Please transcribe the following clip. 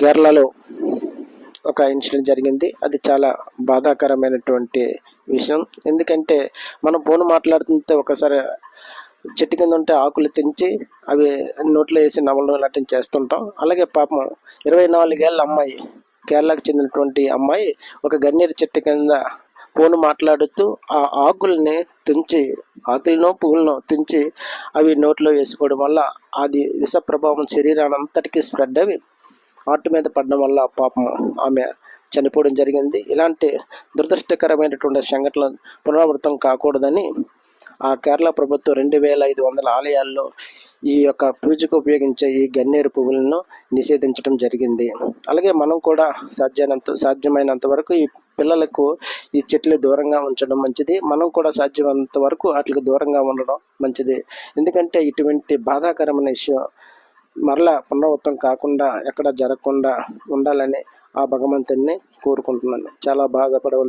కేరళలో ఒక ఇన్సిడెంట్ జరిగింది. అది చాలా బాధాకరమైనటువంటి విషయం. ఎందుకంటే మనం ఫోన్ మాట్లాడుతుంటే ఒకసారి చెట్టు కింద ఉంటే ఆకులు తెంచి అవి నోట్లో వేసి నవ్వడం లాంటివి చేస్తుంటాం. అలాగే పాపం ఇరవై నాలుగేళ్ళ అమ్మాయి కేరళకు చెందినటువంటి అమ్మాయి ఒక గన్నేరు చెట్టు కింద ఫోన్ మాట్లాడుతూ ఆ ఆకుల్ని తుంచి ఆకులను పువ్వులను తుంచి అవి నోట్లో వేసుకోవడం వల్ల అది విష ప్రభావం శరీరాన్ని అంతటికీ స్ప్రెడ్ అవి హార్ట్ మీద పడడం వల్ల పాపం ఆమె చనిపోవడం జరిగింది. ఇలాంటి దురదృష్టకరమైనటువంటి సంఘటనలు పునరావృతం కాకూడదని ఆ కేరళ ప్రభుత్వం రెండు వేల ఐదు వందల ఆలయాల్లో ఈ యొక్క పూజకు ఉపయోగించే ఈ గన్నేరు పువ్వులను నిషేధించడం జరిగింది. అలాగే మనం కూడా సాధ్యమైనంత సాధ్యమైనంత వరకు ఈ పిల్లలకు ఈ చెట్లు దూరంగా ఉంచడం మంచిది. మనం కూడా సాధ్యమైనంత వరకు వాటికి దూరంగా ఉండడం మంచిది. ఎందుకంటే ఇటువంటి బాధాకరమైన విషయం మరలా పునరావృతం కాకుండా ఎక్కడ జరగకుండా ఉండాలని ఆ భగవంతుడిని కోరుకుంటున్నాను. చాలా బాధపడవలసి